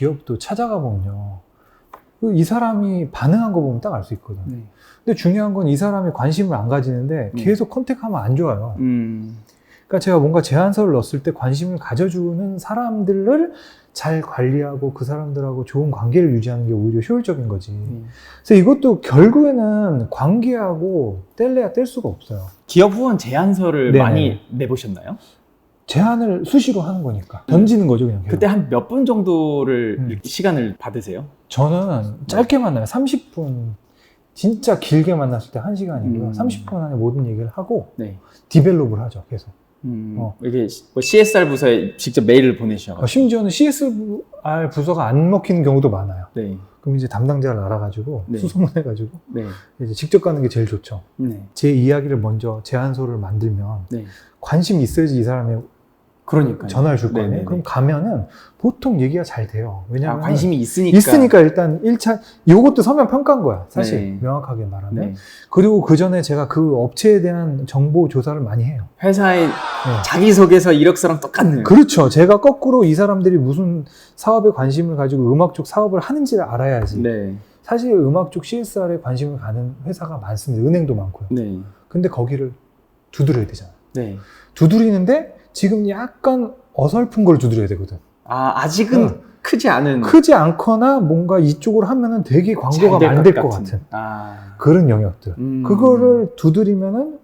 기업도 찾아가 보면요. 그이 사람이 반응한 거 보면 딱 알 수 있거든. 네. 근데 중요한 건 이 사람이 관심을 안 가지는데 네. 계속 컨택하면 안 좋아요. 음. 그러니까 제가 뭔가 제안서를 넣었을 때 관심을 가져주는 사람들을 잘 관리하고 그 사람들하고 좋은 관계를 유지하는 게 오히려 효율적인 거지. 네. 그래서 이것도 결국에는 관계하고 뗄래야 뗄 수가 없어요. 기업 후원 제안서를 네네. 많이 내보셨나요? 제안을 수시로 하는 거니까 던지는 거죠 그냥. 계속. 그때 한 몇 분 정도를 음. 이렇게 시간을 받으세요? 저는 짧게 만나요. 30분. 진짜 길게 만났을 때 1시간이고요. 음. 30분 안에 모든 얘기를 하고 네. 디벨롭을 하죠. 계속. 음, 어. 이게 뭐 CSR 부서에 직접 메일을 보내셔. 어, 심지어는 CSR 부서가 안 먹히는 경우도 많아요. 네. 그럼 이제 담당자를 알아가지고 네. 수소문해가지고 네. 이제 직접 가는 게 제일 좋죠. 네. 제 이야기를 먼저 제안서를 만들면 네. 관심이 있어야지 이 사람이 그러니까요. 전화를 줄거 아니에요. 네네네. 그럼 가면은 보통 얘기가 잘 돼요. 아, 왜냐하면 관심이 있으니까. 있으니까 일단 1차 요것도 서면 평가인 거야. 사실 네. 명확하게 말하면. 네. 그리고 그 전에 제가 그 업체에 대한 정보 조사를 많이 해요. 회사의 네. 자기소개서 이력서랑 똑같네요. 그렇죠. 제가 거꾸로 이 사람들이 무슨 사업에 관심을 가지고 음악 쪽 사업을 하는지를 알아야지. 네. 사실 음악 쪽 CSR에 관심을 가는 회사가 많습니다. 은행도 많고요. 네. 근데 거기를 두드려야 되잖아요. 네. 두드리는데 지금 약간 어설픈 걸 두드려야 되거든. 아, 아직은 응. 크지 않은. 크지 않거나 뭔가 이쪽으로 하면은 되게 광고가 많이 될것 같은 아. 그런 영역들. 음. 그거를 두드리면은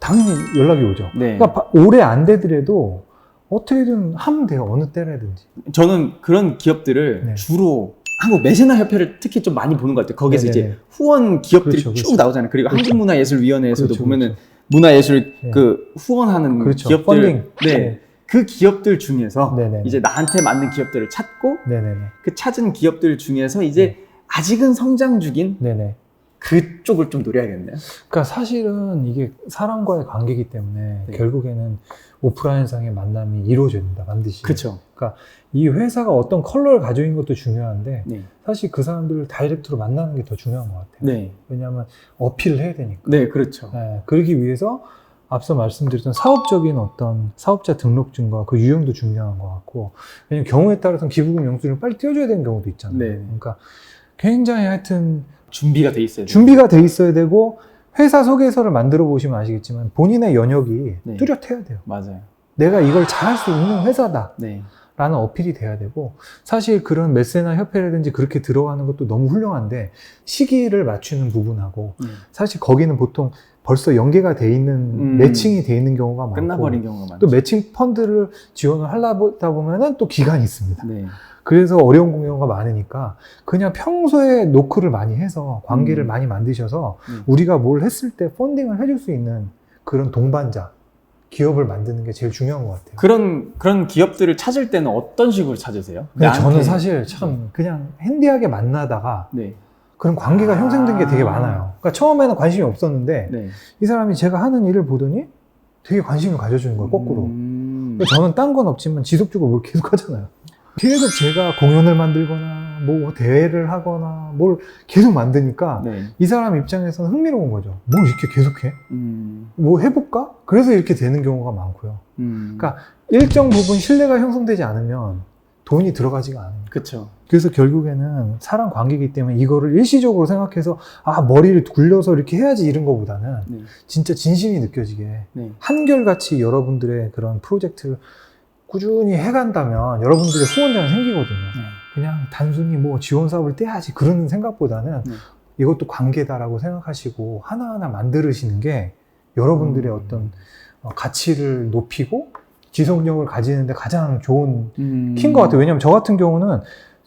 당연히 연락이 오죠. 네. 그러니까 바- 오래 안 되더라도 어떻게든 하면 돼요. 어느 때라든지. 저는 그런 기업들을 네. 주로 한국 메세나 협회를 특히 좀 많이 보는 것 같아요. 거기서 네네네. 이제 후원 기업들이 그렇죠, 쭉 그렇죠. 나오잖아요. 그리고 그렇죠. 한국문화예술위원회에서도 그렇죠, 보면은 그렇죠. 문화예술 네. 그 후원하는 그렇죠. 기업들, 펀딩. 네, 그 기업들 중에서 네네. 이제 나한테 맞는 기업들을 찾고 네네네. 그 찾은 기업들 중에서 이제 아직은 성장 중인 네네. 그쪽을 좀 노려야겠네요. 그러니까 사실은 이게 사람과의 관계이기 때문에 네. 결국에는 오프라인상의 만남이 이루어져야 된다. 반드시. 그렇죠. 이 회사가 어떤 컬러를 가지고 있는 것도 중요한데 네, 사실 그 사람들을 다이렉트로 만나는 게 더 중요한 것 같아요. 네, 왜냐하면 어필을 해야 되니까. 네, 그렇죠. 네, 그러기 위해서 앞서 말씀드렸던 사업적인 어떤 사업자 등록증과 그 유형도 중요한 것 같고 왜냐면 경우에 따라서는 기부금 영수증을 빨리 띄워줘야 되는 경우도 있잖아요. 네. 그러니까 굉장히 하여튼 준비가 돼 있어야 돼요. 준비가 돼 있어야 되고 회사 소개서를 만들어 보시면 아시겠지만 본인의 연역이 네. 뚜렷해야 돼요. 맞아요. 내가 이걸 잘할 수 있는 회사다. 네, 라는 어필이 돼야 되고 사실 그런 메세나 협회라든지 그렇게 들어가는 것도 너무 훌륭한데 시기를 맞추는 부분하고 네. 사실 거기는 보통 벌써 연계가 돼 있는 음. 매칭이 돼 있는 경우가 많고 끝나버린 경우가 많죠. 또 매칭 펀드를 지원을 하려다 보면은 또 기간이 있습니다. 네, 그래서 어려운 경우가 많으니까 그냥 평소에 노크를 많이 해서 관계를 음. 많이 만드셔서 음. 우리가 뭘 했을 때 펀딩을 해줄 수 있는 그런 동반자 기업을 만드는 게 제일 중요한 것 같아요. 그런 그런 기업들을 찾을 때는 어떤 식으로 찾으세요? 근데 저는 나한테- 사실 참 그냥 핸디하게 만나다가 네, 그런 관계가 아. 형성된 게 되게 많아요. 그러니까 처음에는 관심이 없었는데 네. 이 사람이 제가 하는 일을 보더니 되게 관심을 가져주는 거예요, 거꾸로. 음. 저는 딴 건 없지만 지속적으로 뭘 계속 하잖아요. 계속 제가 공연을 만들거나 뭐 대회를 하거나 뭘 계속 만드니까 네. 이 사람 입장에서는 흥미로운 거죠. 뭐 이렇게 계속해? 음. 뭐 해볼까? 그래서 이렇게 되는 경우가 많고요. 음. 그러니까 일정 부분 신뢰가 형성되지 않으면 돈이 들어가지가 않아요. 그쵸. 그래서 결국에는 사람 관계이기 때문에 이거를 일시적으로 생각해서 아 머리를 굴려서 이렇게 해야지 이런 거보다는 네. 진짜 진심이 느껴지게 네. 한결같이 여러분들의 그런 프로젝트를 꾸준히 해간다면 여러분들의 후원자는 생기거든요. 네. 그냥 단순히 뭐 지원 사업을 떼야지 그런 생각보다는 네. 이것도 관계다라고 생각하시고 하나하나 만들으시는 게 여러분들의 음. 어떤 어, 가치를 높이고 지속력을 가지는데 가장 좋은 음. 키인 것 같아요. 왜냐하면 저 같은 경우는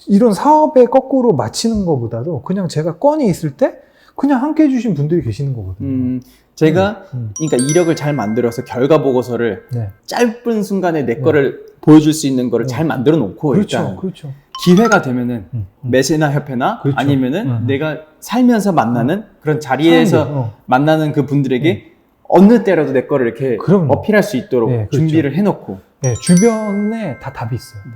이런 사업에 거꾸로 맞히는 것보다도 그냥 제가 건이 있을 때 그냥 함께 해주신 분들이 계시는 거거든요. 음, 제가 음, 그러니까 이력을 잘 만들어서 결과 보고서를 네. 짧은 순간에 내 네. 거를 보여줄 수 있는 거를 네. 잘 만들어 놓고 그렇죠, 일단 그렇죠. 기회가 되면은 음, 음. 메세나 협회나 그렇죠. 아니면은 음, 음. 내가 살면서 만나는 그런 자리에서 어. 만나는 그 분들에게 어느 때라도 내 거를 이렇게 그럼요. 어필할 수 있도록 네, 그렇죠. 준비를 해놓고 네, 주변에 다 답이 있어요. 네.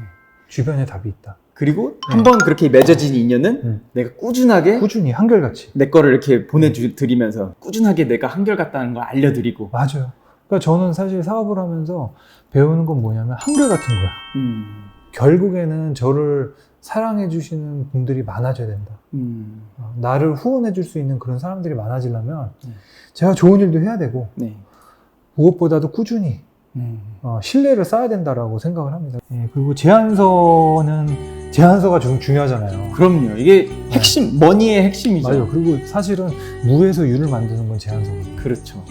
주변에 답이 있다. 그리고 네. 한번 그렇게 맺어진 인연은 음. 내가 꾸준하게 꾸준히 한결같이. 내 거를 이렇게 보내드리면서 꾸준하게 내가 한결같다는 걸 알려드리고 맞아요. 그러니까 저는 사실 사업을 하면서 배우는 건 뭐냐면 한결같은 거야. 음, 결국에는 저를 사랑해 주시는 분들이 많아져야 된다. 음, 어, 나를 후원해 줄 수 있는 그런 사람들이 많아지려면 네. 제가 좋은 일도 해야 되고 네. 무엇보다도 꾸준히 음. 어, 신뢰를 쌓아야 된다라고 생각을 합니다. 예, 그리고 제안서는 제안서가 좀 중요하잖아요. 그럼요. 이게 핵심, 머니의 핵심이죠. 맞아요. 그리고 사실은 무에서 유를 만드는 건 제안서거든요. 그렇죠.